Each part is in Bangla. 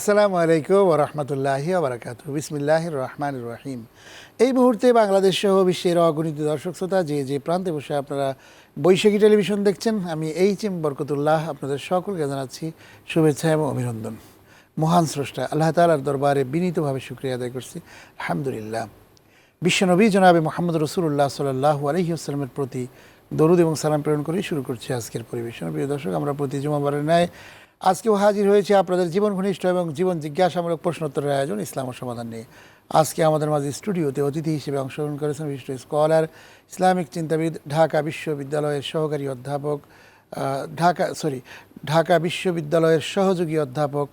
আসসালামু আলাইকুম ওরহমতুল্লাহি আবরাকাত বিসমিল্লাহ রহমান রহিম। এই মুহূর্তে বাংলাদেশ সহ বিশ্বের অগণিত দর্শক শ্রোতা যে যে প্রান্তে বসে আপনারা বৈশাখী টেলিভিশন দেখছেন, আমি এইচ এম বরকতুল্লাহ আপনাদের সকলকে জানাচ্ছি শুভেচ্ছা এবং অভিনন্দন। মহান স্রষ্টা, আল্লাহ তালার দরবারে বিনীতভাবে শুক্রিয়া আদায় করছি। আলহামদুলিল্লাহ। বিশ্বনবী জনাবে মোহাম্মদ রসুল্লাহ সাল্লাহ আলহিউসালামের প্রতি দরুদ এবং সালাম প্রেরণ করে শুরু করছি আজকের পরিবেশন। প্রিয় দর্শক, আমরা প্রতি জুমাবারের ন্যায় আজকেও হাজির হয়েছে আপনাদের জীবন ঘনিষ্ঠ এবং জীবন জিজ্ঞাসামূলক প্রশ্নোত্তরের আয়োজন ইসলাম সমাধান নিয়ে। আজকে আমাদের মাঝে স্টুডিওতে অতিথি হিসেবে অংশগ্রহণ করেছেন বিশিষ্ট স্কলার ইসলামিক চিন্তাবিদ ঢাকা বিশ্ববিদ্যালয়ের সহকারী অধ্যাপক ঢাকা সরি ঢাকা বিশ্ববিদ্যালয়ের সহযোগী অধ্যাপক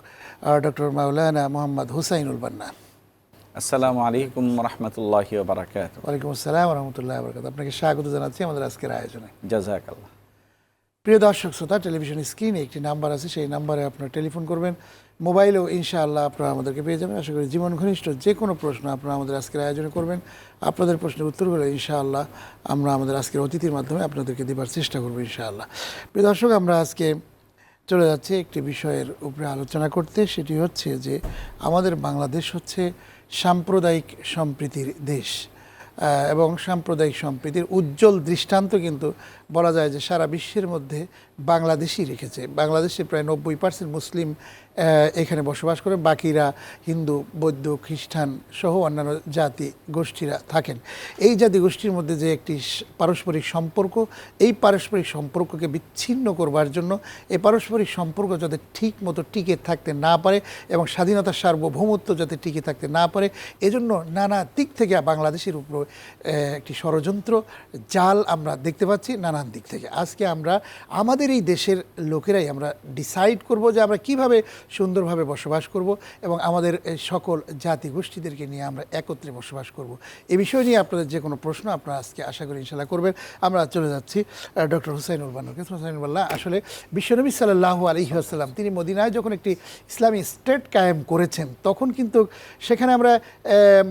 ডক্টর মাওলানা মোহাম্মদ হুসাইনুল বান্না। আসসালামু আলাইকুম রহমতুল্লাহি বারাকাত ওয়ালাইকুম আসসালাম রহমতুল্লাহ বরকাত আপনাকে স্বাগত জানাচ্ছি আমাদের আজকের আয়োজনে। জাজাকাল্লাহ। প্রিয় দর্শক শ্রোতা, টেলিভিশন স্ক্রিনে একটি নাম্বার আছে, সেই নাম্বারে আপনারা টেলিফোন করবেন। মোবাইলেও ইনশাআল্লাহ আপনারা আমাদেরকে পেয়ে যাবেন। আশা করি জীবন ঘনিষ্ঠ যে কোনো প্রশ্ন আপনারা আমাদের আজকের আয়োজনে করবেন। আপনাদের প্রশ্নের উত্তর উত্তরগুলো ইনশাআল্লাহ আমরা আমাদের আজকের অতিথির মাধ্যমে আপনাদেরকে দেবার চেষ্টা করব ইনশাআল্লাহ। প্রিয় দর্শক, আমরা আজকে চলে যাচ্ছে একটি বিষয়ের উপরে আলোচনা করতে। সেটি হচ্ছে যে, আমাদের বাংলাদেশ হচ্ছে সাম্প্রদায়িক সম্প্রীতির দেশ। এবং সাম্প্রদায়িক সম্প্রীতির উজ্জ্বল দৃষ্টান্ত কিন্তু বলা যায় যে সারা বিশ্বের মধ্যে বাংলাদেশই রেখেছে। বাংলাদেশে প্রায় নব্বই পার্সেন্ট মুসলিম এখানে বসবাস করে। বাকিরা হিন্দু, বৌদ্ধ, খ্রিস্টান সহ অন্যান্য জাতি গোষ্ঠীরা থাকেন। এই জাতি গোষ্ঠীর মধ্যে যে একটি পারস্পরিক সম্পর্ক, এই পারস্পরিক সম্পর্ককে বিচ্ছিন্ন করবার জন্য এই পারস্পরিক সম্পর্ক যাতে ঠিক মতো টিকে থাকতে না পারে এবং স্বাধীনতার সার্বভৌমত্ব যাতে টিকে থাকতে না পারে, এজন্য নানা দিক থেকে বাংলাদেশের উপর একটি ষড়যন্ত্র, জাল আমরা দেখতে পাচ্ছি নানান দিক থেকে। আজকে আমরা, আমাদের এই দেশের লোকেরাই আমরা ডিসাইড করব যে আমরা কীভাবে সুন্দরভাবে বসবাস করব এবং আমাদের সকল জাতি গোষ্ঠীদেরকে নিয়ে আমরা একত্রে বসবাস করব। এ বিষয় নিয়ে আপনাদের যে কোনো প্রশ্ন আপনারা আজকে আশা করি ইনশাল্লাহ করবেন। আমরা চলে যাচ্ছি ডক্টর হুসাইনুল কাছে হুসাইনুল্লাহ আসলে বিশ্বনবী সাল্লাহ আলহি আসসালাম তিনি মদিনায় যখন একটি ইসলামী স্টেট কায়েম করেছেন, তখন কিন্তু সেখানে আমরা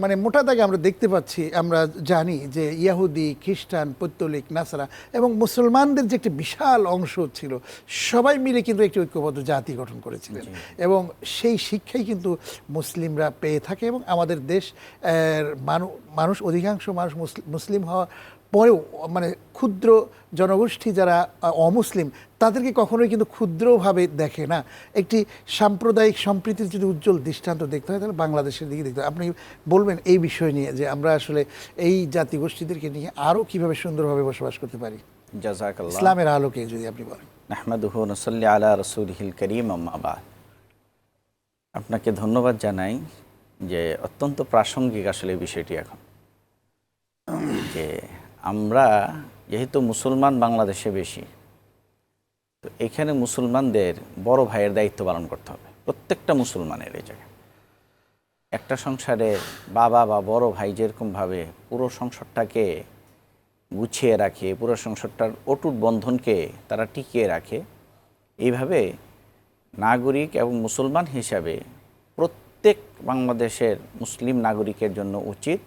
মানে মোটা দাগে আমরা দেখতে পাচ্ছি, আমরা জানি যে ইয়াহুদি, খ্রিস্টান পৈত্তলিক নাসারা এবং মুসলমানদের যে একটি বিশাল অংশ ছিল, সবাই মিলে কিন্তু একটি ঐক্যবদ্ধ জাতি গঠন করেছিলেন। এবং সেই শিক্ষাই কিন্তু মুসলিমরা পেয়ে থাকে এবং আমাদের দেশ মানু- মানুষ অধিকাংশ মানুষ মুসলিম হওয়া পরেও মানে ক্ষুদ্র জনগোষ্ঠী যারা অমুসলিম তাদেরকে কখনোই কিন্তু ক্ষুদ্রভাবে দেখে না। একটি সাম্প্রদায়িক সম্প্রীতির যদি উজ্জ্বল দৃষ্টান্ত দেখতে হয় তাহলে বাংলাদেশের দিকে দেখতে হয়। আপনি বলবেন এই বিষয় নিয়ে যে আমরা আসলে এই জাতিগোষ্ঠীদেরকে নিয়ে আরও কীভাবে সুন্দরভাবে বসবাস করতে পারি। ইসলামের আলোকে যদি আপনি বলেন। নাহমাদুহু নসল্লি আলা রসুলহিল করিম আম্মাবাদ আপনাকে ধন্যবাদ জানাই যে অত্যন্ত প্রাসঙ্গিক আসলে বিষয়টি এখন। যে আমরা যেহেতু মুসলমান বাংলাদেশে বেশি, তো এখানে মুসলমানদের বড় ভাইয়ের দায়িত্ব পালন করতে হবে, প্রত্যেকটা মুসলমানের এই জায়গায়। একটা সংসারে বাবা বা বড় ভাই যেরকমভাবে পুরো সংসারটাকে গুছিয়ে রাখে, পুরো সংসারটার অটুট বন্ধনকে তারা টিকিয়ে রাখে, এইভাবে নাগরিক এবং মুসলমান হিসাবে প্রত্যেক বাংলাদেশের মুসলিম নাগরিকের জন্য উচিত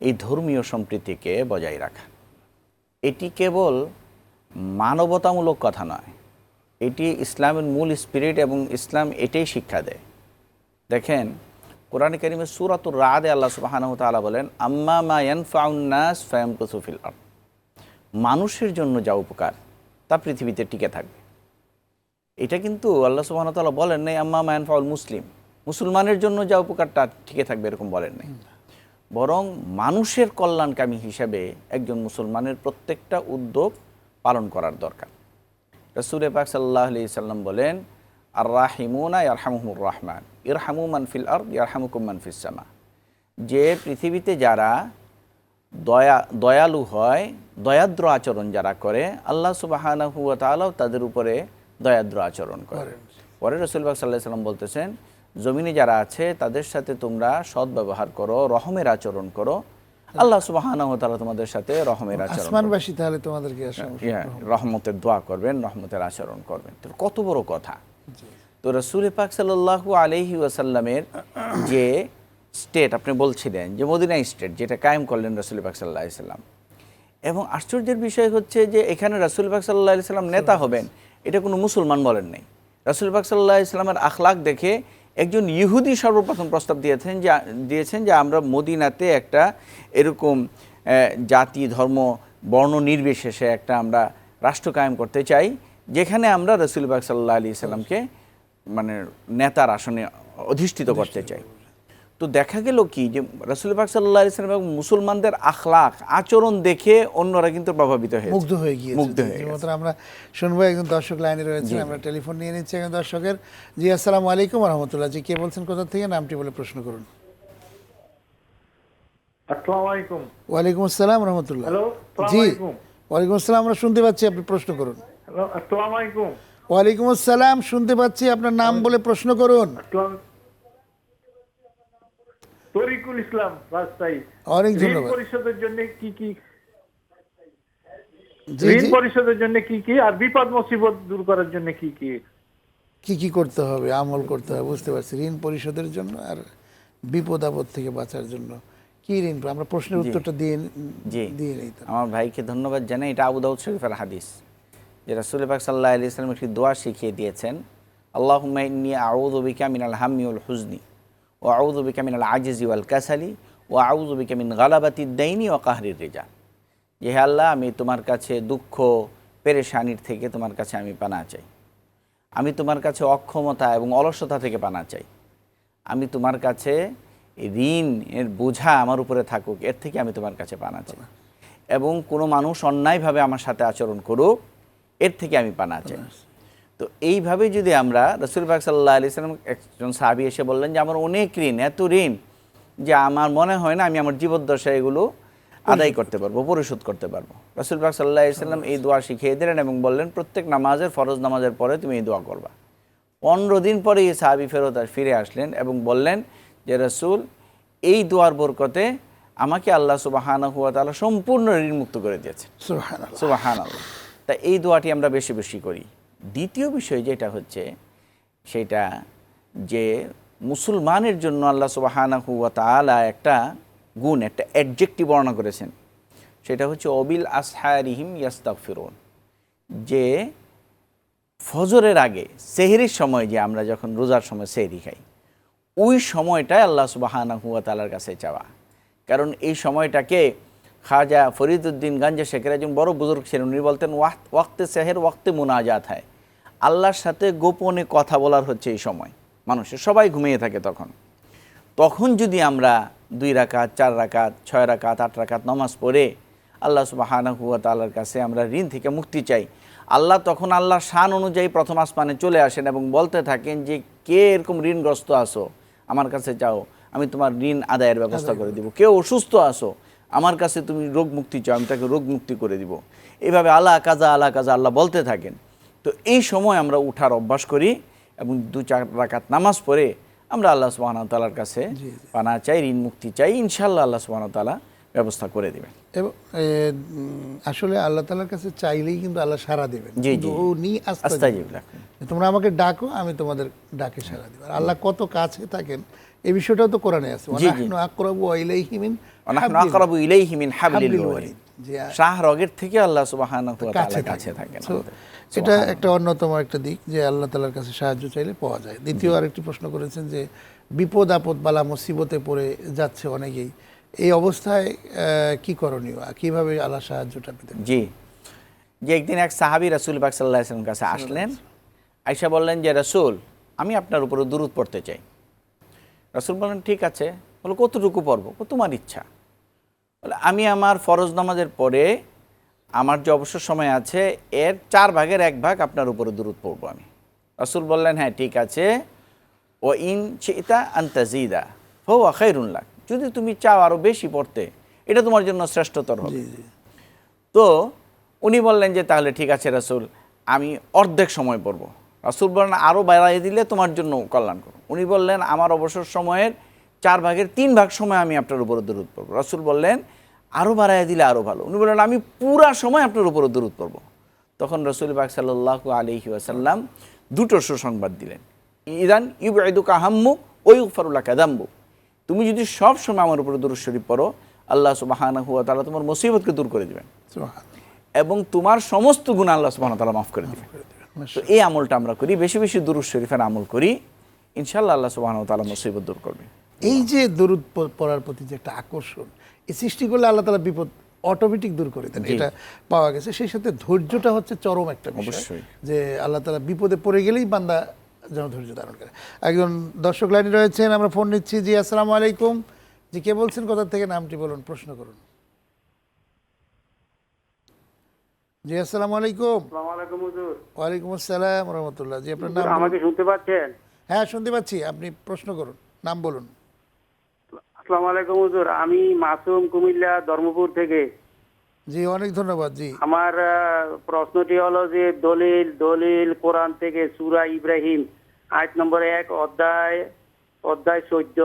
এই ধর্মীয় সম্প্রীতিকে বজায় রাখা। এটি কেবল মানবতামূলক কথা নয়, এটি ইসলামের মূল স্পিরিট এবং ইসলাম এটাই শিক্ষা দেয়। দেখেন, কোরআন করিমের সুরাতুর রাদে আল্লাহ সুবাহানু তাআলা বলেন, আম্মা মা ইয়ানফাউন্নাস ফায়ামকুসুফিল আরদ। মানুষের জন্য যা উপকার, তা পৃথিবীতে টিকে থাকবে। এটা কিন্তু আল্লাহ সুবাহ তাআলা বলেন নাই, আম্মা মা ইয়ানফাউল মুসলিম। মুসলমানের জন্য যা উপকারটা টিকে থাকবে, এরকম বলেন নাই। বরং মানুষের কল্যাণকামী হিসাবে একজন মুসলমানের প্রত্যেকটা উদ্যোগ পালন করার দরকার। রসুল পাক সাল্লাহ আলি সাল্লাম বলেন আর রাহিমুনা ইয়ারহামুর রহমান। ইরহামু মানফিল আর ইয়ারহামুকুম মানফিস সামা। যে পৃথিবীতে যারা দয়া, দয়ালু হয়, দয়াদ্র আচরণ যারা করে, আল্লাহ সুবাহানাহু ওয়া তাআলাও তাদের উপরে দয়াদ্র আচরণ করে। পরে রসুলবাগ সাল্লাহ সাল্লাম বলতেছেন জমিনে যারা আছে তাদের সাথে তোমরা সৎ ব্যবহার করো রহমের আচরণ করো। আল্লাহ সুবাহানাহু ওয়া তাআলা তোমাদের সাথে রহমের আচরণ আসমানবাসী তাহলে তোমাদেরকে হ্যাঁ, রহমতের দোয়া করবেন রহমতের আচরণ করবেন। তো কত বড় কথা। তো রসুল পাক সাল্লাল্লাহু আলাইহি ওয়াসাল্লামের যে স্টেট আপনি বলছিলেন যে মদিনা স্টেট যেটা কায়েম করলেন রসুল পাক সাল্লাহ সাল্লাম। এবং আশ্চর্যের বিষয় হচ্ছে যে এখানে রসুল পাক সাল্লাহ সাল্লাম নেতা হবেন। এটা কোনো মুসলমান বলেন নাই। রসুল পাক সাল্লাহ ইসলামের আখলাক দেখে একজন ইহুদি সর্বপ্রথম প্রস্তাব দিয়েছেন যে দিয়েছেন যে আমরা মদিনাতে একটা এরকম জাতি, ধর্ম, বর্ণ নির্বিশেষে একটা আমরা রাষ্ট্র কায়েম করতে চাই, যেখানে আমরা রসুল বাগ সাল্লাহ আলি সাল্লামকে মানে নেতার আসনে অধিষ্ঠিত করতে চাই। তো দেখা গেল কি যে রসুল পাক সাল্লাহ আলি সাল্লাম এবং মুসলমানদের আখলাখ আচরণ দেখে অন্যরা কিন্তু প্রভাবিত হয়েছে। মুগ্ধ হয়ে গিয়েছে। মুগ্ধ হয়ে গেছে। আমরা শুনব একজন দর্শক লাইনে রয়েছে আমরা টেলিফোন নিয়ে নিচ্ছি একজন দর্শকের। জি আসসালামু আলাইকুম রহমতুল্লাহ জি কে বলছেন কোথা থেকে নামটি বলে প্রশ্ন করুন? আসসালামু আলাইকুম। ওয়ালাইকুম আসসালাম রহমতুল্লাহ জি ওয়ালাইকুম আসসালাম আমরা শুনতে পাচ্ছি আপনি প্রশ্ন করুন। আসসালামু আলাইকুম। ওয়ালাইকুম আসসালাম শুনতে পাচ্ছি আপনার নাম বলে প্রশ্ন করুন। তরিকুল ইসলাম রাজশাহী। অনেক ঋণ ধন্যবাদ। পরিশোধের জন্য কি কি? ঋণ পরিশোধের জন্য কি কি? আর বিপদ মুসিবত দূর করার জন্য কি কি? কি কি করতে হবে আমল করতে হবে বুঝতে পারছি। ঋণ পরিশোধের জন্য আর বিপদ আপদ থেকে বাঁচার জন্য কি ঋণ? আমরা প্রশ্নের উত্তরটা দিয়ে দিয়ে নেই আমার ভাইকে ধন্যবাদ জানাই। এটা আবু দাউদ শরীফের হাদিস যে রাসুল পাক সাল্লাহ আলি ইসলাম একটি দোয়া শিখিয়ে দিয়েছেন আল্লাহ ইন্নি আউদ বিকা মিনাল হামিউল হুজনি ও আউদ বিকা মিনাল আজিজি ওয়াল কাসালি ও আউদ বিকা মিন গালাবাতি দাইনি ও কাহরির রেজা যে হে আল্লাহ, আমি তোমার কাছে দুঃখ, পেরেশানির থেকে তোমার কাছে আমি পানা চাই। আমি তোমার কাছে অক্ষমতা এবং অলসতা থেকে পানা চাই। আমি তোমার কাছে ঋণ, এর বোঝা আমার উপরে থাকুক, এর থেকে আমি তোমার কাছে পানা চাই। এবং কোনো মানুষ অন্যায়ভাবে আমার সাথে আচরণ করুক, এর থেকে আমি পানা চাই। তো এইভাবে যদি আমরা রসুল পাক সাল্লাহ আলি সাল্লাম একজন সাহাবি এসে বললেন যে আমার অনেক ঋণ এত ঋণ যে আমার মনে হয় না আমি আমার জীবদ্দশায় এগুলো আদায় করতে পারব পরিশোধ করতে পারব। রসুল পাক সাল্লাহ সাল্লাম এই দোয়া শিখিয়ে দিলেন এবং বললেন প্রত্যেক নামাজের ফরজ নামাজের পরে তুমি এই দোয়া করবা। পনেরো দিন পরে এই সাহাবি ফেরত ফিরে আসলেন এবং বললেন যে রসুল এই দোয়ার বরকতে আমাকে আল্লাহ সুবাহানা হুয়া তালা সম্পূর্ণ ঋণ মুক্ত করে দিয়েছেন। সুবহানাল্লাহ। সুবাহান আল্লাহ তা এই দোয়াটি আমরা বেশি বেশি করি। দ্বিতীয় বিষয় যেটা হচ্ছে, সেটা যে মুসলমানের জন্য আল্লাহ সুবাহানা হুয়া তালা একটা গুণ, একটা অ্যাডজেক্টিভ বর্ণনা করেছেন। সেটা হচ্ছে, অবিল আসহারিহিম ইয়াস্তাক ফিরুন যে ফজরের আগে, সেহরির সময় যে আমরা যখন রোজার সময় সেহরি খাই, ওই সময়টাই আল্লাহ সুবাহানা হুয়া তালার কাছে চাওয়া। কারণ এই সময়টাকে খাজা ফরিদুদ্দিন গাঞ্জা শেখের একজন বড় বুজুর্গ ছিলেন, উনি বলতেন ওয়াক্তে সেহের, ওয়াক্তে মুনাজাত হয়। আল্লাহর সাথে গোপনে কথা বলার হচ্ছে এই সময়। মানুষের সবাই ঘুমিয়ে থাকে তখন। তখন যদি আমরা দুই রাকাত, চার রাকাত, ছয় রাকাত, আট রাকাত নমাজ পড়ে আল্লাহ সুবাহানা হুয়া তাল্লার কাছে আমরা ঋণ থেকে মুক্তি চাই। আল্লাহ তখন আল্লাহর শান অনুযায়ী প্রথম আসমানে চলে আসেন এবং বলতে থাকেন যে, কে এরকম ঋণগ্রস্ত আসো আমার কাছে যাও, আমি তোমার ঋণ আদায়ের ব্যবস্থা করে দিব। কেউ অসুস্থ আসো আমার কাছে তুমি রোগ মুক্তি চাও, আমি তাকে রোগ মুক্তি করে দিব। এভাবে আল্লাহ কাজা আল্লাহ কাজা আল্লাহ বলতে থাকেন। তো এই সময় আমরা উঠার অভ্যাস করি এবং দু চার রাকাত নামাজ পড়ে আমরা আল্লাহ সুবাহ তালার কাছে পানা চাই ঋণ মুক্তি চাই ইনশাল্লাহ আল্লাহ সুবাহ তালা ব্যবস্থা করে দেবেন। এবং আসলে আল্লাহ তালার কাছে চাইলেই কিন্তু আল্লাহ সারা দেবেন। জি, জি। উনি আস্তা তোমরা আমাকে ডাকো আমি তোমাদের ডাকে সারা দেব। আল্লাহ কত কাছে থাকেন এই বিষয়টাও তো কোরআনে আছে। আকরাবু ইলাইহি মিন আকরাবু ইলাইহি মিন হাবলিল ওয়ারিদ। যে আ- শাহ রগের থেকে আল্লাহ সুবহানাহু ওয়া কাছে তাআলা কাছে থাকেন। এটা একটা অন্যতম একটা দিক যে আল্লাহ তালার কাছে সাহায্য চাইলে পাওয়া যায়। দ্বিতীয় আরেকটি প্রশ্ন করেছেন যে বিপদ আপদ বালা মুসিবতে পড়ে যাচ্ছে অনেকেই। এই অবস্থায় কি করণীয়? কীভাবে আল্লাহ সাহায্যটা পেতে জি। যে একদিন এক সাহাবী রাসূল সাল্লাল্লাহু আলাইহি কাছে আসলেন আয়েশা বললেন যে রাসূল আমি আপনার উপরে দুরূদ পড়তে চাই। রাসূল বললেন ঠিক আছে। বলো কতটুকু পড়ব? তোমার ইচ্ছা। বলে আমি আমার ফরজ নামাজের পরে আমার যে অবসর সময় আছে এর চার ভাগের এক ভাগ আপনার উপরে দূরত পড়ব আমি। রাসূল বললেন হ্যাঁ ঠিক আছে। ও ইন চিতা আন্তাজিদা হো খাইরুল্লাহ যদি তুমি চাও আরও বেশি পড়তে এটা তোমার জন্য শ্রেষ্ঠতর হবে। তো উনি বললেন যে তাহলে ঠিক আছে রাসূল আমি অর্ধেক সময় পড়ব। রাসূল বললেন আরও বাড়াই দিলে তোমার জন্য কল্যাণ করো উনি বললেন আমার অবসর সময়ের চার ভাগের তিন ভাগ সময় আমি আপনার উপরে দূরত পড়ব। রাসূল বললেন আরও বাড়াই দিলে আরও ভালো। উনি বললেন আমি পুরা সময় আপনার উপরে দূরত পড়ব। তখন রসুল বাক সাল্লাহ আলহি আসাল্লাম দুটো সুসংবাদ দিলেন। ইরান ইউবাইদু কাহাম্মু ওই উফারুল্লাহ কাদাম্বু তুমি যদি সব সময় আমার উপরে দুরুদ শরীফ পড়ো আল্লাহ সুবাহানা হুয়া তাআলা তোমার মুসিবতকে দূর করে দিবেন। এবং তোমার সমস্ত গুণ আল্লাহ সুবহানাহু ওয়া তাআলা মাফ করে দিবেন। তো এই আমলটা আমরা করি বেশি বেশি দুরুদ শরীফের আমল করি। ইনশাল্লাহ আল্লাহ সুবাহ তালা মুসিবত দূর করবে। এই যে দরুদ পড়ার প্রতি যে একটা আকর্ষণ এই সৃষ্টি করলে আল্লাহ তালা বিপদ অটোমেটিক দূর করে দেন এটা পাওয়া গেছে। সেই সাথে ধৈর্যটা হচ্ছে চরম একটা বিষয় যে আল্লাহ তালা বিপদে পড়ে গেলেই বান্দা যেন ধৈর্য ধারণ করে। একজন দর্শক লাইনে রয়েছেন আমরা ফোন নিচ্ছি জি আসসালামু আলাইকুম। জি কে বলছেন কোথা থেকে নামটি বলুন প্রশ্ন করুন। জি আসসালামু আলাইকুম। ওয়ালাইকুম আসসালাম রহমতুল্লাহ। জি আপনার নাম আমাকে শুনতে পাচ্ছেন? হ্যাঁ শুনতে পাচ্ছি। আপনি প্রশ্ন করুন নাম বলুন। আসসালামু আলাইকুম হুজুর। আমি মাসুম কুমিল্লা ধর্মপুর থেকে। জি অনেক ধন্যবাদ জি। আমার প্রশ্নটি হলো যে দলিল দলিল কোরআন থেকে সূরা ইব্রাহিম নম্বর এক অধ্যায় অধ্যায় চোদ্দ।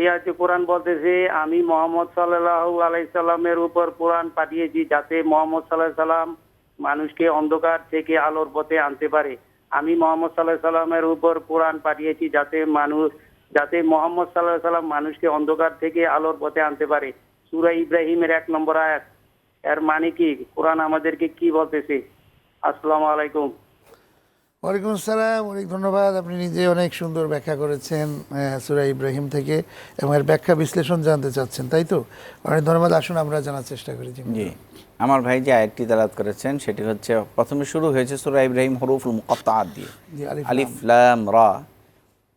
এই আছে কোরআন বলতেছে আমি মোহাম্মদ সাল্লাল্লাহু আলাইহি সাল্লামের উপর কোরআন পাঠিয়েছি যাতে মোহাম্মদ সাল্লাহ সাল্লাম মানুষকে অন্ধকার থেকে আলোর পথে আনতে পারে। আমি মোহাম্মদ সাল্লাহ সাল্লামের উপর কোরআন পাঠিয়েছি যাতে মানুষ যাতে মোহাম্মদ সাল্লাহ সাল্লাম মানুষকে অন্ধকার থেকে আলোর পথে আনতে পারে। সূরা ইব্রাহিমের এক নম্বর আয়াত। এর মানে কি? কোরআন আমাদেরকে কি বলতেছে? আসসালামু আলাইকুম। ওয়ালাইকুম আসসালাম অনেক ধন্যবাদ। আপনি নিজে অনেক সুন্দর ব্যাখ্যা করেছেন সুরা ইব্রাহিম থেকে এবং এর ব্যাখ্যা বিশ্লেষণ জানতে চাচ্ছেন তাই তো? অনেক ধন্যবাদ আসুন আমরা জানার চেষ্টা করি জি। আমার ভাই যে আয়াতটি তালাত করেছেন সেটি হচ্ছে প্রথমে শুরু হয়েছে সুরা ইব্রাহিম হরুফুল মুকত্তাআত দিয়ে। আলিফ লাম রা।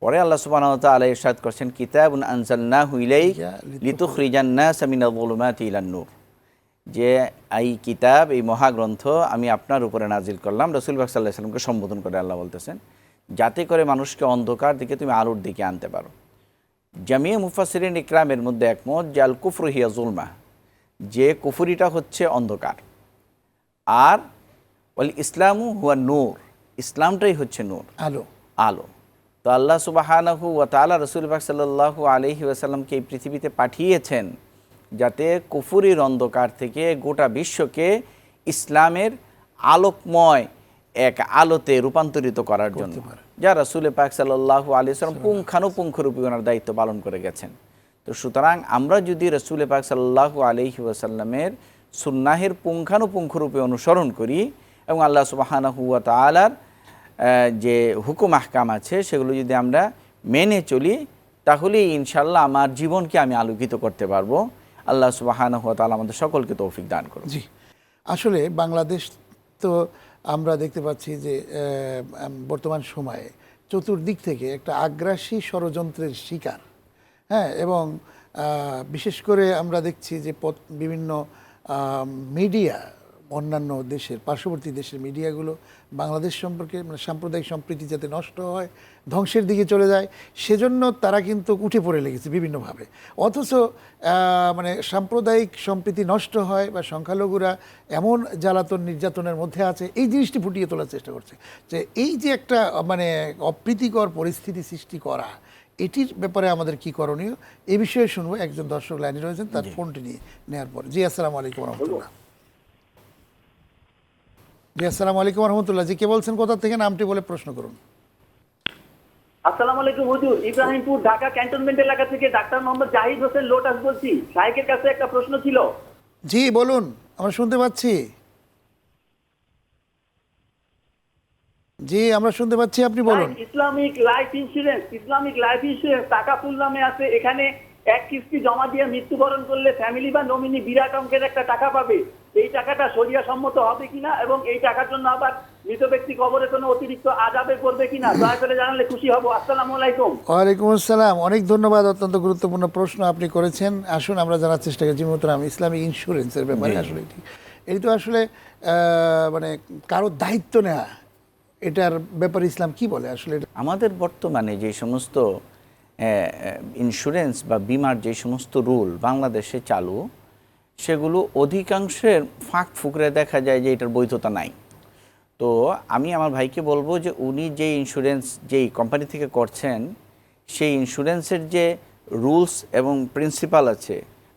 পরে আল্লাহ সুবহানাহু ওয়া তাআলা ইরশাদ করছেন কিতাবুন আনজালনাহু ইলাইকা লিতুখরিজান নাসা মিনাল যুলুমাতি ইলান নূর। যে এই কিতাব এই মহাগ্রন্থ আমি আপনার উপরে নাজিল করলাম। রসুল বাক সাল্লাহ সাল্লামকে সম্বোধন করে আল্লাহ বলতেছেন যাতে করে মানুষকে অন্ধকার দিকে তুমি আলোর দিকে আনতে পারো। জামিয়া মুফাসিরিন ইকরামের মধ্যে একমত যে আল কুফর হিয়া জুলমা যে কুফুরিটা হচ্ছে অন্ধকার। আর ওয়াল ইসলামু হুয়া নূর। ইসলামটাই হচ্ছে নূর। আলো। আলো। তো আল্লাহ সুবাহানাহু ওয়া তাআলা রসুল পাক সাল্লাল্লাহু আলাইহি ওয়াসাল্লামকে এই পৃথিবীতে পাঠিয়েছেন যাতে কুফুরির অন্ধকার থেকে গোটা বিশ্বকে ইসলামের আলোকময় এক আলোতে রূপান্তরিত করার জন্য। যা রসুল পাক সাল্লাল্লাহু আলাইহি সাল্লাম পুঙ্খানুপুঙ্খরূপে ওনার দায়িত্ব পালন করে গেছেন। তো সুতরাং আমরা যদি রসুল পাক সাল্লাল্লাহু আলাইহি ওয়াসাল্লামের সুন্নাহের পুঙ্খানুপুঙ্খরূপে অনুসরণ করি এবং আল্লাহ সুবাহানাহু ওয়া তাআলার আহ, যে হুকুম আহকাম আছে, সেগুলো যদি আমরা মেনে চলি, তাহলেই ইনশাল্লাহ আমার জীবনকে আমি আলোকিত করতে পারব। আল্লাহ সুবাহান তাআলা আমাদের সকলকে তৌফিক দান করুন জি। আসলে বাংলাদেশ তো আমরা দেখতে পাচ্ছি যে বর্তমান সময়ে চতুর্দিক থেকে একটা আগ্রাসী ষড়যন্ত্রের শিকার। হ্যাঁ এবং বিশেষ করে আমরা দেখছি যে বিভিন্ন মিডিয়া অন্যান্য দেশের পার্শ্ববর্তী দেশের মিডিয়াগুলো বাংলাদেশ সম্পর্কে মানে সাম্প্রদায়িক সম্প্রীতি যাতে নষ্ট হয় ধ্বংসের দিকে চলে যায় সেজন্য তারা কিন্তু উঠে পড়ে লেগেছে বিভিন্নভাবে। অথচ মানে সাম্প্রদায়িক সম্প্রীতি নষ্ট হয় বা সংখ্যালঘুরা এমন জ্বালাতন নির্যাতনের মধ্যে আছে এই জিনিসটি ফুটিয়ে তোলার চেষ্টা করছে। যে এই যে একটা মানে অপ্রীতিকর পরিস্থিতি সৃষ্টি করা এটির ব্যাপারে আমাদের কি করণীয় এ বিষয়ে শুনব। একজন দর্শক লাইনে রয়েছেন তার ফোনটি নিয়ে নেওয়ার পর। জি আসসালামু আলাইকুম রহমতুল্লাহ। জি আসসালামু আলাইকুম রহমতুল্লাহ। জি কে বলছেন? কোথা থেকে? নামটি বলে প্রশ্ন করুন। আসসালামু আলাইকুম হুজুর। ইব্রাহিমপুর ঢাকা ক্যান্টনমেন্ট এলাকা থেকে ডাক্তার মোহাম্মদ জাহিদ হোসেন লোটাস বলছি। কাছে একটা প্রশ্ন ছিল। জি বলুন। আমরা শুনতে পাচ্ছি। জি আমরা শুনতে পাচ্ছি। আপনি বলুন। Islamic life insurance Islamic life insurance টাকা ফুল নামে আছে। এখানে এক কিস্তি জমা দিয়ে মৃত্যুবরণ করলে ফ্যামিলি বা নমিনি বিরাট অঙ্কের একটা টাকা পাবে। এই টাকাটা সরিয়া সম্মত হবে কিনা এবং এই টাকার জন্য আবার মৃত ব্যক্তি কবরে কোনো অতিরিক্ত আজাবে করবে কিনা দয়া করে জানালে খুশি হব। আসসালামু আলাইকুম। ওয়ালাইকুম আসসালাম। অনেক ধন্যবাদ অত্যন্ত গুরুত্বপূর্ণ প্রশ্ন আপনি করেছেন। আসুন আমরা জানার চেষ্টা করছি মোহতরাম ইসলামিক ইন্স্যুরেন্সের ব্যাপারে আসলে এটি। এটি তো আসলে আহ, মানে কারও দায়িত্ব নেওয়া এটার ব্যাপারে ইসলাম কি বলে আসলে? আমাদের বর্তমানে যে সমস্ত ইন্স্যুরেন্স বা বিমার যে সমস্ত রুল বাংলাদেশে চালু, সেগুলো অধিকাংশের ফাঁক ফুকরে দেখা যায় যে এটার বৈধতা নাই। তো আমি আমার ভাইকে বলব যে উনি যে ইন্স্যুরেন্স যেই কোম্পানি থেকে করছেন, সেই ইন্স্যুরেন্সের যে রুলস এবং প্রিন্সিপাল আছে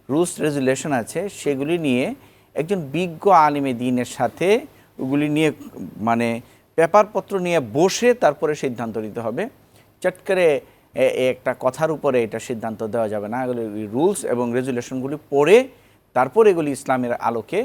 রুলস রেজুলেশন আছে, সেগুলি নিয়ে একজন বিজ্ঞ আলিমে দিনের সাথে ওগুলি নিয়ে মানে পেপারপত্র নিয়ে বসে তারপরে সিদ্ধান্ত নিতে হবে। চট করে একটা কথার উপরে এটা সিদ্ধান্ত দেওয়া যাবে না। এগুলি রুলস এবং রেজুলেশনগুলি পড়ে তারপর এগুলি ইসলামের আলোকে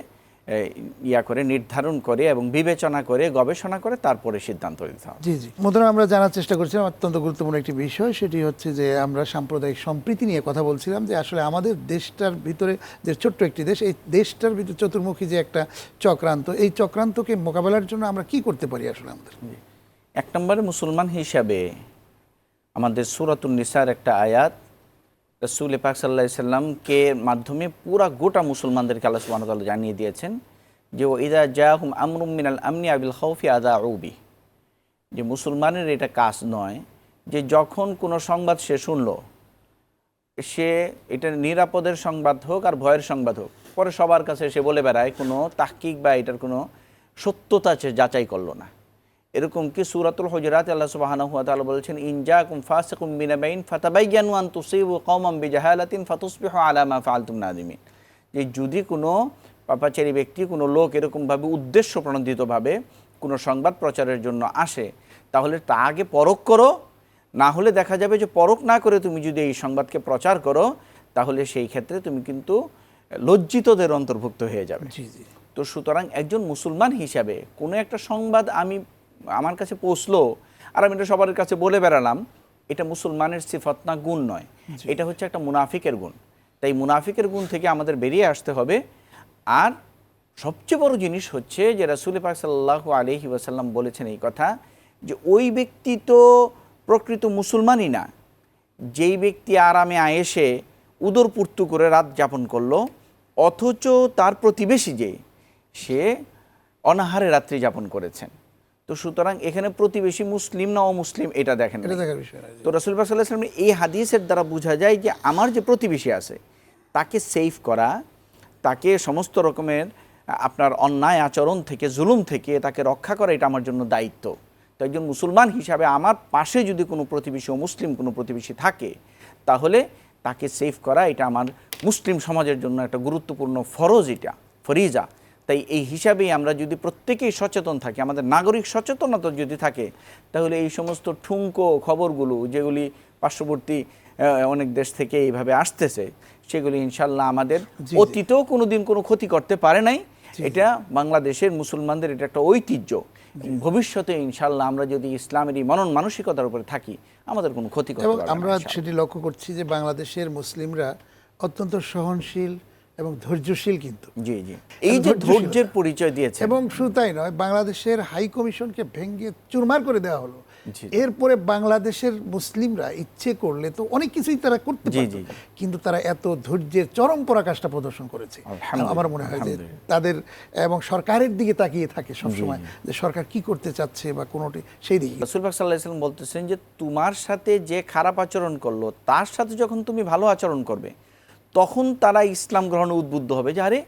ইয়া করে নির্ধারণ করে এবং বিবেচনা করে গবেষণা করে তারপরে সিদ্ধান্ত দিতে হবে। জি জি। মোদনা আমরা জানার চেষ্টা করছিলাম অত্যন্ত গুরুত্বপূর্ণ একটি বিষয় সেটি হচ্ছে যে আমরা সাম্প্রদায়িক সম্প্রীতি নিয়ে কথা বলছিলাম যে আসলে আমাদের দেশটার ভিতরে যে ছোট্ট একটি দেশ এই দেশটার ভিতরে চতুর্মুখী যে একটা চক্রান্ত এই চক্রান্তকে মোকাবেলার জন্য আমরা কি করতে পারি আসলে আমাদের? এক নম্বরে মুসলমান হিসাবে আমাদের সুরাতুল নিসার একটা আয়াত। রসুল পাক সাল্লাহ সাল্লামকে মাধ্যমে পুরা গোটা মুসলমানদেরকে আল্লাহ তাআলা জানিয়ে দিয়েছেন যে ও ইদা জাহুম আমরুম মিনাল আমনি আবিল খৌফি আদা উবি যে, মুসলমানের এটা কাজ নয় যে, যখন কোনো সংবাদ সে শুনল, সে এটা নিরাপদের সংবাদ হোক আর ভয়ের সংবাদ হোক, পরে সবার কাছে সে বলে বেড়ায়, কোনো তাহকিক বা এটার কোনো সত্যতা সে যাচাই করল না। এরকম কি সুরাতুল হজরাত আল্লাহ সুবহানাহু তাআলা বলেছেন ইনজা কুম ফাসিকুম বিনাবাইন ফাতাবাইয়ানু আন তুসিবু কওমান বিজাহালাতিন ফাতুসবিহু আলা মা ফাআলতুম নাদিমিন যে যদি কোনো পাপাচারী ব্যক্তি কোনো লোক এরকমভাবে উদ্দেশ্য প্রণোদিতভাবে কোনো সংবাদ প্রচারের জন্য আসে তাহলে তা আগে পরখ করো। না হলে দেখা যাবে যে পরখ না করে তুমি যদি এই সংবাদকে প্রচার করো তাহলে সেই ক্ষেত্রে তুমি কিন্তু লজ্জিতদের অন্তর্ভুক্ত হয়ে যাবে। তো সুতরাং একজন মুসলমান হিসাবে কোনো একটা সংবাদ আমি আমার কাছে পৌঁছলো আর আমি এটা সবার কাছে বলে বেড়ালাম এটা মুসলমানের সিফত না গুণ নয়। এটা হচ্ছে একটা মুনাফিকের গুণ। তাই মুনাফিকের গুণ থেকে আমাদের বেরিয়ে আসতে হবে। আর সবচেয়ে বড় জিনিস হচ্ছে যে রাসুল পাক সাল্লাহ আলহি ওয়াসাল্লাম বলেছেন এই কথা যে ওই ব্যক্তি তো প্রকৃত মুসলমানই না। যেই ব্যক্তি আরামে আয়েসে উদরপুর্তু করে রাত যাপন করল অথচ তার প্রতিবেশী যে সে অনাহারে রাত্রি যাপন করেছেন। তো সুতরাং এখানে প্রতিবেশী মুসলিম না অমুসলিম এটা দেখেন তো রসুল সাল্লাহাম এই হাদিসের দ্বারা বোঝা যায় যে আমার যে প্রতিবেশী আছে তাকে সেফ করা তাকে সমস্ত রকমের আপনার অন্যায় আচরণ থেকে জুলুম থেকে তাকে রক্ষা করা এটা আমার জন্য দায়িত্ব। তো একজন মুসলমান হিসাবে আমার পাশে যদি কোনো প্রতিবেশী ও মুসলিম কোনো প্রতিবেশী থাকে তাহলে তাকে সেফ করা এটা আমার মুসলিম সমাজের জন্য একটা গুরুত্বপূর্ণ ফরজ এটা ফরিজা। তাই এই হিসাবেই আমরা যদি প্রত্যেকেই সচেতন থাকি আমাদের নাগরিক সচেতনতা যদি থাকে তাহলে এই সমস্ত ঠুঙ্কো খবরগুলো যেগুলি পার্শ্ববর্তী অনেক দেশ থেকে এইভাবে আসতেছে সেগুলি ইনশাল্লাহ আমাদের অতীতেও কোনো দিন কোনো ক্ষতি করতে পারে নাই। এটা বাংলাদেশের মুসলমানদের এটা একটা ঐতিহ্য। ভবিষ্যতে ইনশাল্লাহ আমরা যদি ইসলামের এই মনন মানসিকতার উপরে থাকি আমাদের কোনো ক্ষতি করতে আমরা সেটি লক্ষ্য করছি যে বাংলাদেশের মুসলিমরা অত্যন্ত সহনশীল এবং ধৈর্যশীল কিন্তু। জি জি। এই যে ধৈর্যের পরিচয় দিয়েছে এবং শুধু তাই নয় বাংলাদেশের হাই কমিশনকে ভেঙে চুরমার করে দেওয়া হলো। এরপরে বাংলাদেশের মুসলিমরা ইচ্ছে করলে তো অনেক কিছুই তারা করতে জি, পারত। কিন্তু তারা এত ধৈর্যের চরম পরাকাষ্টা প্রদর্শন করেছে। আমার মনে হয় যে তাদের এবং সরকারের দিকে তাকিয়ে থাকে সবসময় যে সরকার কি করতে চাচ্ছে বা কোনোটি সেই দিকে। রসুল পাক সাল্লাহ বলতেছেন যে তোমার সাথে যে খারাপ আচরণ করল তার সাথে যখন তুমি ভালো আচরণ করবে তখন তারা ইসলাম গ্রহণে উদ্বুদ্ধ হবে যে, আরে,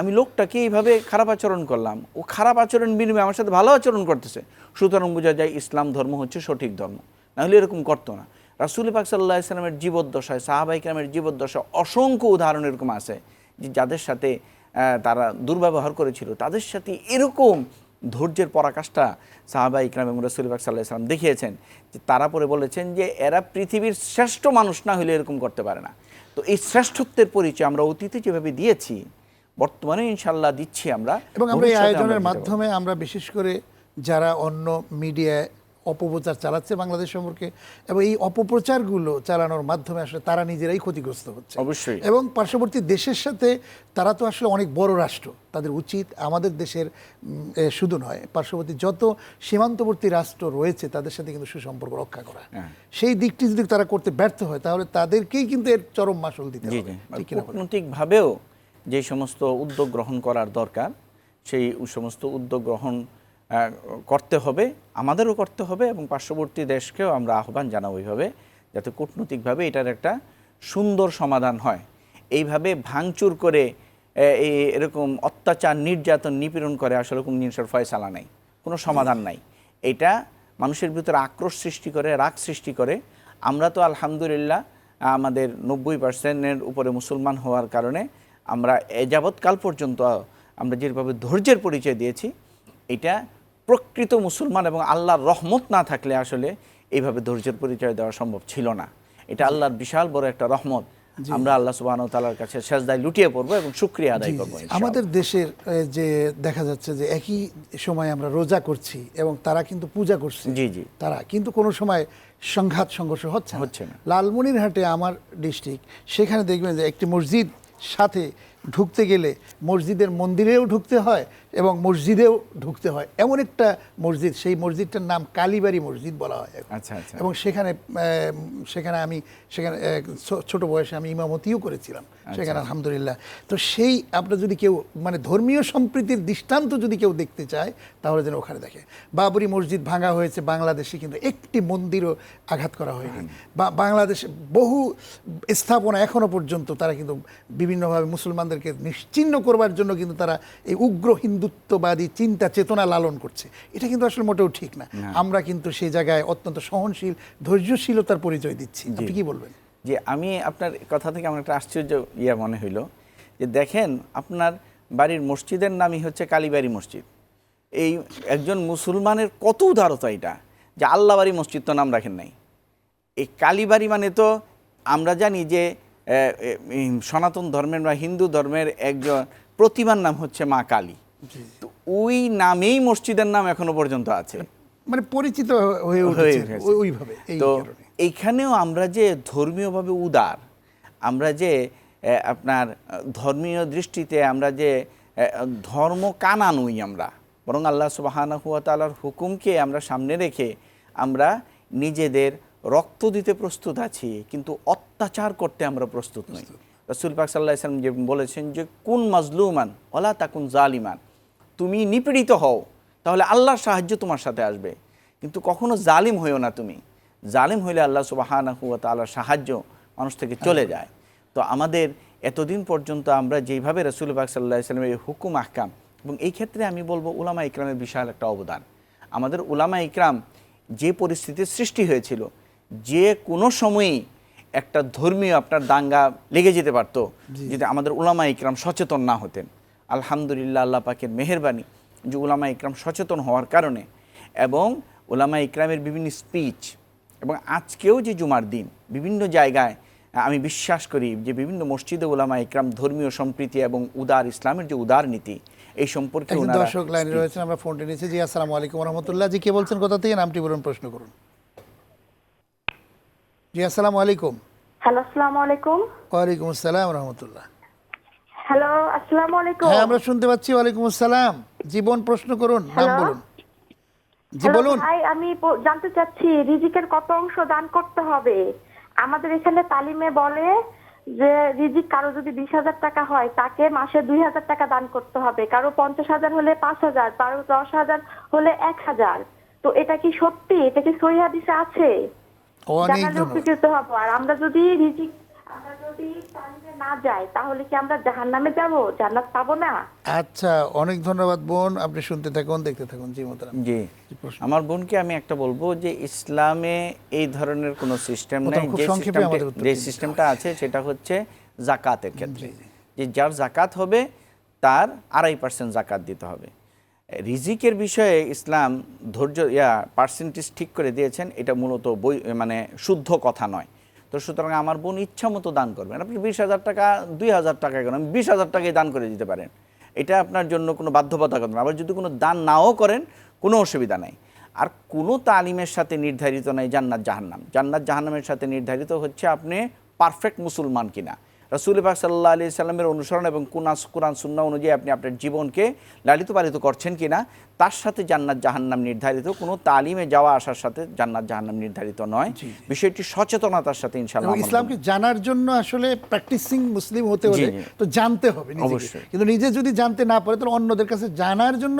আমি লোকটাকে এইভাবে খারাপ আচরণ করলাম। ও খারাপ আচরণ বিনিময়ে আমার সাথে ভালো আচরণ করতেছে। সুতরাং বোঝা যায় ইসলাম ধর্ম হচ্ছে সঠিক ধর্ম। নাহলে এরকম করতো না। রাসুল পাক সাল্লাহ ইসলামের জীবদ্দশায় সাহাবাইকরামের জীবদ্দশায় অসংখ্য উদাহরণ এরকম আছে যে, যাদের সাথে তারা দুর্ব্যবহার করেছিল, তাদের সাথে এরকম ধৈর্যের পরাকাষ্ঠা সাহাবা ইকরাম এবং রসুল পাক সাল্লাহ ইসলাম দেখিয়েছেন যে, তারা পরে বলেছেন যে, এরা পৃথিবীর শ্রেষ্ঠ মানুষ না হলে এরকম করতে পারে না। তো এই শ্রেষ্ঠত্বের পরিচয় আমরা অতীতে যেভাবে দিয়েছি বর্তমানে ইনশাল্লাহ দিচ্ছি আমরা এবং আমরা এই আয়োজনের মাধ্যমে আমরা বিশেষ করে যারা অন্য মিডিয়ায় অপপ্রচার চালাচ্ছে বাংলাদেশ সম্পর্কে এবং এই অপপ্রচারগুলো চালানোর মাধ্যমে আসলে তারা নিজেরাই ক্ষতিগ্রস্ত হচ্ছে অবশ্যই। এবং পার্শ্ববর্তী দেশের সাথে তারা তো আসলে অনেক বড় রাষ্ট্র তাদের উচিত আমাদের দেশের শুধু নয় পার্শ্ববর্তী যত সীমান্তবর্তী রাষ্ট্র রয়েছে তাদের সাথে কিন্তু সুসম্পর্ক রক্ষা করা হ্যাঁ। সেই দিকটি যদি তারা করতে ব্যর্থ হয় তাহলে তাদেরকেই কিন্তু এর চরম মাসল দিতে হবে? কূটনৈতিকভাবেও যে সমস্ত উদ্যোগ গ্রহণ করার দরকার সেই সমস্ত উদ্যোগ গ্রহণ করতে হবে, আমাদেরও করতে হবে এবং পার্শ্ববর্তী দেশকেও আমরা আহ্বান জানাব ওইভাবে যাতে কূটনৈতিকভাবে এটার একটা সুন্দর সমাধান হয়। এইভাবে ভাঙচুর করে এই এরকম অত্যাচার, নির্যাতন, নিপীড়ন করে আসলে কোনো জিনিসের ফয়সালা নেই, কোনো সমাধান নাই। এটা মানুষের ভিতরে আক্রোশ সৃষ্টি করে, রাগ সৃষ্টি করে। আমরা তো আলহামদুলিল্লাহ আমাদের নব্বই পার্সেন্টের উপরে মুসলমান হওয়ার কারণে আমরা এ যাবৎকাল পর্যন্ত আমরা যেভাবে ধৈর্যের পরিচয় দিয়েছি, এটা প্রকৃত মুসলমান এবং আল্লাহর রহমত না থাকলে আসলে এইভাবে ধৈর্যের পরিচয় দেওয়া সম্ভব ছিল না। এটা আল্লাহর বিশাল বড় একটা রহমত। আমরা আল্লাহ সুবাহ তালার কাছে সেজদায় লুটিয়ে পড়ব এবং শুক্রিয়া আদায় করব আমাদের দেশের যে দেখা যাচ্ছে যে একই সময় আমরা রোজা করছি এবং তারা কিন্তু পূজা করছে। জি, জি। তারা কিন্তু কোনো সময় সংঘাত সংঘর্ষ হচ্ছে হচ্ছে না। লালমনিরহাটে আমার ডিস্ট্রিক্ট সেখানে দেখবেন যে একটি মসজিদ সাথে ঢুকতে গেলে মসজিদের মন্দিরেও ঢুকতে হয় এবং মসজিদেও ঢুকতে হয়। এমন একটা মসজিদ সেই মসজিদটার নাম কালীবাড়ি মসজিদ বলা হয় আচ্ছা, আচ্ছা। এবং সেখানে সেখানে আমি সেখানে ছোট বয়সে আমি ইমামতিও করেছিলাম। আচ্ছা। সেখানে আলহামদুলিল্লাহ। তো সেই আপনার যদি কেউ মানে ধর্মীয় সম্প্রীতির দৃষ্টান্ত যদি কেউ দেখতে চায় তাহলে যেন ওখানে দেখে। বাবরি মসজিদ ভাঙা হয়েছে বাংলাদেশে কিন্তু একটি মন্দিরও আঘাত করা হয়নি। বা বাংলাদেশে বহু স্থাপনা এখনও পর্যন্ত তারা কিন্তু বিভিন্নভাবে মুসলমানদেরকে নিশ্চিহ্ন করবার জন্য কিন্তু তারা এই উগ্র হিন্দুত্ববাদী চিন্তা চেতনা লালন করছে। এটা কিন্তু আসলে মোটেও ঠিক না। আমরা কিন্তু সেই জায়গায় অত্যন্ত সহনশীল ধৈর্যশীলতার পরিচয় দিচ্ছি। আপনি কি বলবেন? যে আমি আপনার কথা থেকে আমার একটা আশ্চর্য ইয়া মনে হইল যে দেখেন আপনার বাড়ির মসজিদের নামই হচ্ছে কালীবাড়ি মসজিদ। এই একজন মুসলমানের কত উদারতা এটা যে আল্লাহ বাড়ি মসজিদ তো নাম রাখেন নাই। এই কালীবাড়ি মানে তো আমরা জানি যে সনাতন ধর্মের বা হিন্দু ধর্মের একজন প্রতিমার নাম হচ্ছে মা কালী। তো ওই নামেই মসজিদের নাম এখনও পর্যন্ত আছে। মানে পরিচিত হয়ে উঠেছে। ওইভাবে তো এইখানেও আমরা যে ধর্মীয়ভাবে উদার আমরা যে আপনার ধর্মীয় দৃষ্টিতে আমরা যে ধর্ম কানা নই আমরা বরং আল্লাহ সুবাহানা হুয়া তালার হুকুমকে আমরা সামনে রেখে আমরা নিজেদের রক্ত দিতে প্রস্তুত আছি কিন্তু অত্যাচার করতে আমরা প্রস্তুত নই। রসুল পাক সাল্লাহ ইসলাম যে বলেছেন যে কোন মাজলুমান ওলা তাকুন জালিমান। তুমি নিপীড়িত হও তাহলে আল্লাহর সাহায্য তোমার সাথে আসবে। কিন্তু কখনো জালিম হইও না তুমি। জালিম হইলে আল্লাহ সুবাহানা হুয়া তাল্লাহর সাহায্য মানুষ থেকে চলে যায়। তো আমাদের এতদিন পর্যন্ত আমরা যেইভাবে রসুল পাক সাল্লাহ ইসলামের এই হুকুম আহকাম এবং এই ক্ষেত্রে আমি বলব উলামা ইকরামের বিশাল একটা অবদান। আমাদের উলামা ইকরাম যে পরিস্থিতির সৃষ্টি হয়েছিল যে কোনো সময়ই একটা ধর্মীয় আপনার দাঙ্গা লেগে যেতে পারতো যদি আমাদের উলামা ইকরাম সচেতন না হতেন। আলহামদুলিল্লাহ আল্লাহ পাকের মেহেরবানি যে উলামা ইকরাম সচেতন হওয়ার কারণে এবং উলামা ইকরামের বিভিন্ন স্পিচ এবং আজকেও যে জুমার দিন বিভিন্ন জায়গায় আমি বিশ্বাস করি যে বিভিন্ন মসজিদে উলামা ইকরাম ধর্মীয় সম্প্রীতি এবং উদার ইসলামের যে উদার নীতি এই সম্পর্কে দর্শক লাইনে রয়েছেন আমরা ফোনটি নিয়েছি জি আসসালামু আলাইকুম রহমতুল্লাহ। জি কে বলছেন? কথা থেকে? নামটি বলুন প্রশ্ন করুন। জি আসসালামু আলাইকুম। হ্যালো আসসালামু আলাইকুম। ওয়ালাইকুম আসসালাম রহমতুল্লাহ। হ্যালো আসসালামু আলাইকুম। হ্যাঁ আমরা শুনতে পাচ্ছি ওয়ালাইকুম আসসালাম। জীবন প্রশ্ন করুন নাম বলুন। জি বলুন। ভাই আমি জানতে চাচ্ছি রিজিকের কত অংশ দান করতে হবে? আমাদের এখানে তালিমে বলে যে রিজিক কারও যদি বিশ হাজার টাকা হয় তাকে মাসে দুই হাজার টাকা দান করতে হবে। কারও পঞ্চাশ হাজার হলে পাঁচ হাজার কারও দশ হাজার হলে এক হাজার। তো এটা কি সত্যি? এটা কি সহি হাদিসে আছে? অনেক উপকৃত হব। আর আমরা যদি রিজিক আমরা যদি না যাই তাহলে কি আমরা জাহান্নামে যাব? জান্নাত পাবো না? আচ্ছা অনেক ধন্যবাদ বোন। আপনি শুনতে থাকুন দেখতে থাকুন জি মোহতারাম। জি। আমার বোনকে আমি একটা বলব যে ইসলামে এই ধরনের কোনো সিস্টেম নেই। যে। সিস্টেমটা আছে সেটা হচ্ছে জাকাতের ক্ষেত্রে। যে যার জাকাত হবে তার আড়াই পার্সেন্ট জাকাত দিতে হবে। রিজিকের বিষয়ে ইসলাম ধৈর্য, ইয়া পার্সেন্টেজ ঠিক করে দিয়েছেন, এটা মূলত বই মানে শুদ্ধ কথা নয়। তো সুতরাং আমার বোন ইচ্ছা মতো দান করবেন। আপনি বিশ হাজার টাকা, দুই হাজার টাকা করেন বিশ হাজার টাকায় দান করে দিতে পারেন। এটা আপনার জন্য কোনো বাধ্যবাধকতা নয়। আবার যদি কোনো দান নাও করেন, কোনো অসুবিধা নাই। আর কোনো তালিমের সাথে নির্ধারিত নাই জান্নাত জাহান্নাম। জান্নাত জাহান্নামের সাথে নির্ধারিত হচ্ছে আপনি পারফেক্ট মুসলমান কিনা। রসুল পাক সাল্লাহ আলি সাল্লামের অনুসরণ এবং কুনাস কোরআন সুন্না অনুযায়ী আপনি আপনার জীবনকে লালিত পালিত করছেন কিনা তার সাথে জান্নাত জাহান্নাম নির্ধারিত কোনো তালিমে যাওয়া আসার সাথে জান্নাত জাহান্নাম নির্ধারিত নয়। বিষয়টি সচেতনতার সাথে ইনশাআল্লাহ ইসলামকে জানার জন্য আসলে প্র্যাকটিসিং মুসলিম হতে হলে তো জানতে হবে অবশ্যই। কিন্তু নিজে যদি জানতে না পারে তাহলে অন্যদের কাছে জানার জন্য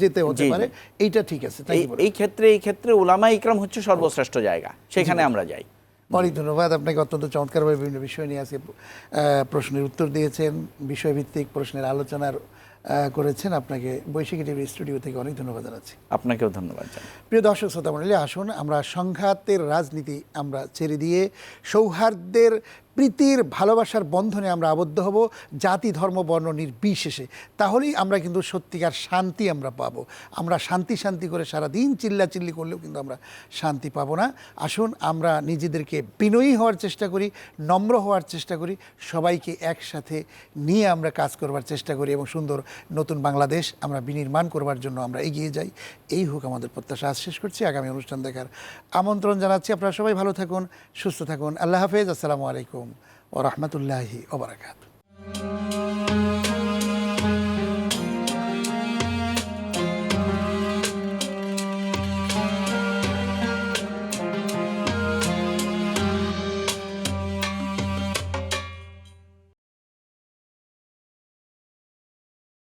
যেতে হতে। পারে। এইটা ঠিক আছে এই ক্ষেত্রে এই ক্ষেত্রে উলামা ইকরাম হচ্ছে সর্বশ্রেষ্ঠ জায়গা। সেখানে আমরা যাই। অনেক ধন্যবাদ। আপনাকে অত্যন্ত চমৎকারভাবে বিভিন্ন বিষয় নিয়ে আজকে প্রশ্নের উত্তর দিয়েছেন বিষয়ভিত্তিক প্রশ্নের আলোচনার করেছেন। আপনাকে বৈশাখী টিভির স্টুডিও থেকে অনেক ধন্যবাদ জানাচ্ছি। আপনাকেও ধন্যবাদ প্রিয় দর্শক শ্রোতা মন্ডলী আসুন আমরা সংঘাতের রাজনীতি আমরা ছেড়ে দিয়ে সৌহার্দ্যের প্রীতির ভালোবাসার বন্ধনে আমরা আবদ্ধ হব, জাতি, ধর্ম, বর্ণ নির্বিশেষে। তাহলেই আমরা কিন্তু সত্যিকার শান্তি আমরা পাবো। আমরা শান্তি শান্তি করে সারা দিন চিল্লা চিল্লি করলেও কিন্তু আমরা শান্তি পাবো না। আসুন আমরা নিজেদেরকে বিনয়ী হওয়ার চেষ্টা করি, নম্র হওয়ার চেষ্টা করি, সবাইকে একসাথে নিয়ে আমরা কাজ করবার চেষ্টা করি এবং সুন্দর নতুন বাংলাদেশ আমরা বিনির্মাণ করবার জন্য আমরা এগিয়ে যাই। এই হোক আমাদের প্রত্যাশা। আজ শেষ করছি। আগামী অনুষ্ঠান দেখার আমন্ত্রণ জানাচ্ছি। আপনারা সবাই ভালো থাকুন, সুস্থ থাকুন। আল্লাহ হাফেজ। আসসালামু আলাইকুম। ورحمة الله وبركاته.